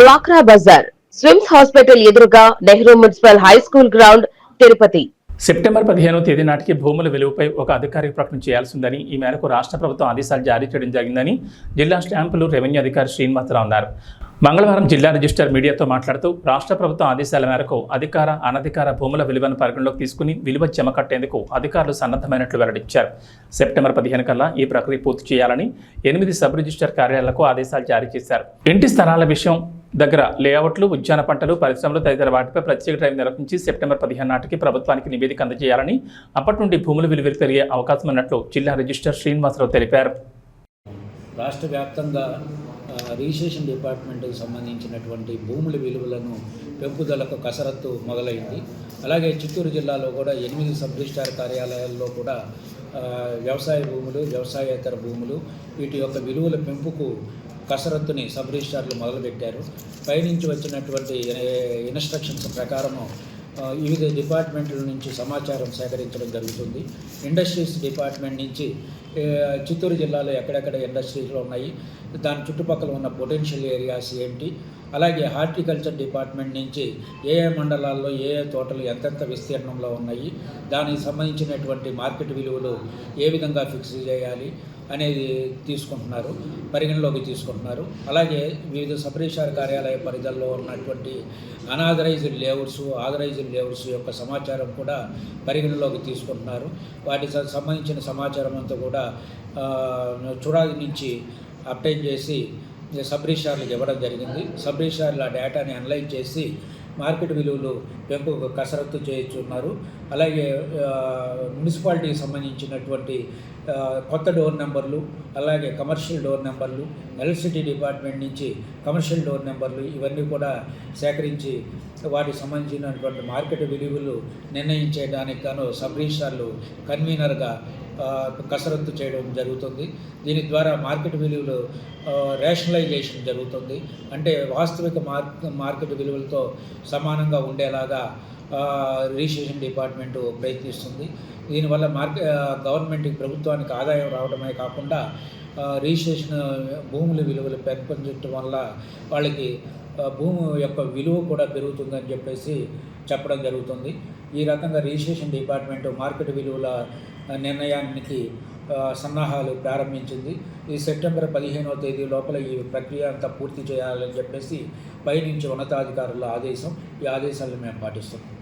డ్వాక్రా బజార్ స్విమ్స్ హాస్పిటల్ ఎదురుగా Nehru municipal high school ground Tirupati. September పదిహేనో తేదీ నాటికి భూముల విలువపై ఒక అధికారిక ప్రకటన చేయాల్సిందని ఈ మేరకు రాష్ట్ర ప్రభుత్వం ఆదేశాలు జారీ చేయడం జరిగిందని జిల్లా స్టాంపులు రెవెన్యూ అధికారి శ్రీనివాసరావు అన్నారు. మంగళవారం జిల్లా రిజిస్టర్ మీడియాతో మాట్లాడుతూ రాష్ట్ర ప్రభుత్వం ఆదేశాల మేరకు అధికార అనధికార భూముల విలువను పరిగణలోకి తీసుకుని విలువ జమ కట్టేందుకు అధికారులు సన్నద్ధమైనట్లు వెల్లడించారు. సెప్టెంబర్ పదిహేను కల్లా ఈ ప్రక్రియ పూర్తి చేయాలని ఎనిమిది సబ్ రిజిస్టర్ కార్యాలయాలకు ఆదేశాలు జారీ చేశారు. ఇంటి స్థలాల విషయం దగ్గర లేఅవుట్లు ఉద్యాన పంటలు పరిశ్రమలు తదితర వాటిపై ప్రత్యేక డ్రైవ్ నిర్వహించి సెప్టెంబర్ పదిహేను నాటికి ప్రభుత్వానికి నివేదిక అందజేయాలని అప్పటి నుండి భూముల విలువలు పెరిగే అవకాశం ఉన్నట్లు జిల్లా రిజిస్టర్ శ్రీనివాసరావు తెలిపారు. రాష్ట్ర వ్యాప్తంగా రిజిస్ట్రేషన్ డిపార్ట్మెంట్కి సంబంధించినటువంటి భూముల విలువలను పెంపుదలకు కసరత్తు మొదలైంది. అలాగే చిత్తూరు జిల్లాలో కూడా ఎనిమిది సబ్ రిజిస్టార్ కార్యాలయాల్లో కూడా వ్యవసాయ భూములు వ్యవసాయేతర భూములు వీటి యొక్క విలువల పెంపుకు కసరత్తుని సబ్ రిజిస్టార్లు మొదలుపెట్టారు. పైనుంచి వచ్చినటువంటి ఇన్స్ట్రక్షన్స్ ప్రకారము వివిధ డిపార్ట్మెంట్ల నుంచి సమాచారం సేకరించడం జరుగుతుంది. ఇండస్ట్రీస్ డిపార్ట్మెంట్ నుంచి చిత్తూరు జిల్లాలో ఎక్కడెక్కడ ఇండస్ట్రీస్లో ఉన్నాయి దాని చుట్టుపక్కల ఉన్న పొటెన్షియల్ ఏరియాస్ ఏంటి అలాగే హార్టికల్చర్ డిపార్ట్మెంట్ నుంచి ఏ ఏ మండలాల్లో ఏ ఏ తోటలు ఎంతెంత విస్తీర్ణంలో ఉన్నాయి దానికి సంబంధించినటువంటి మార్కెట్ విలువలు ఏ విధంగా ఫిక్స్ చేయాలి అనేది తీసుకుంటున్నారు పరిగణలోకి తీసుకుంటున్నారు. అలాగే వివిధ సపరేషార్ కార్యాలయ పరిధిలో ఉన్నటువంటి అనాథరైజ్డ్ లేఅవుట్స్ ఆథరైజ్డ్ లేఅవుట్స్ యొక్క సమాచారం కూడా పరిగణలోకి తీసుకుంటున్నారు. వాటి సంబంధించిన సమాచారం అంతా కూడా చురాది నుంచి అప్డేట్ చేసి సబ్ రిజిస్టార్లకు ఇవ్వడం జరిగింది. సబ్ రిజిస్టార్లు ఆ డేటాని అనలైజ్ చేసి మార్కెట్ విలువలు పెంపుకు కసరత్తు చేస్తున్నారు. అలాగే మున్సిపాలిటీకి సంబంధించినటువంటి కొత్త డోర్ నెంబర్లు అలాగే కమర్షియల్ డోర్ నెంబర్లు ఎలక్ట్రిసిటీ డిపార్ట్మెంట్ నుంచి కమర్షియల్ డోర్ నెంబర్లు ఇవన్నీ కూడా సేకరించి వాటికి సంబంధించినటువంటి మార్కెట్ విలువలు నిర్ణయించేయడానికి గాను సబ్ కన్వీనర్గా కసరత్తు చేయడం జరుగుతుంది. దీని ద్వారా మార్కెట్ విలువలు రేషనలైజేషన్ జరుగుతుంది. అంటే వాస్తవిక మార్కెట్ విలువలతో సమానంగా ఉండేలాగా రిజిస్ట్రేషన్ డిపార్ట్మెంటు ప్రయత్నిస్తుంది. దీనివల్ల మార్కె గవర్నమెంట్కి ప్రభుత్వానికి ఆదాయం రావడమే కాకుండా రిజిస్ట్రేషన్ భూముల విలువలు పెంపొందించడం వల్ల వాళ్ళకి భూమి యొక్క విలువ కూడా పెరుగుతుందని చెప్పేసి చెప్పడం జరుగుతుంది. ఈ రకంగా రిజిస్ట్రేషన్ డిపార్ట్మెంట్ మార్కెట్ విలువల నిర్ణయానికి సన్నాహాలు ప్రారంభించింది. ఈ సెప్టెంబర్ పదిహేనవ తేదీ లోపల ఈ ప్రక్రియ అంతా పూర్తి చేయాలని చెప్పేసి పైనుంచి ఉన్నతాధికారుల ఆదేశం ఈ ఆదేశాలను మేము పాటిస్తున్నాం.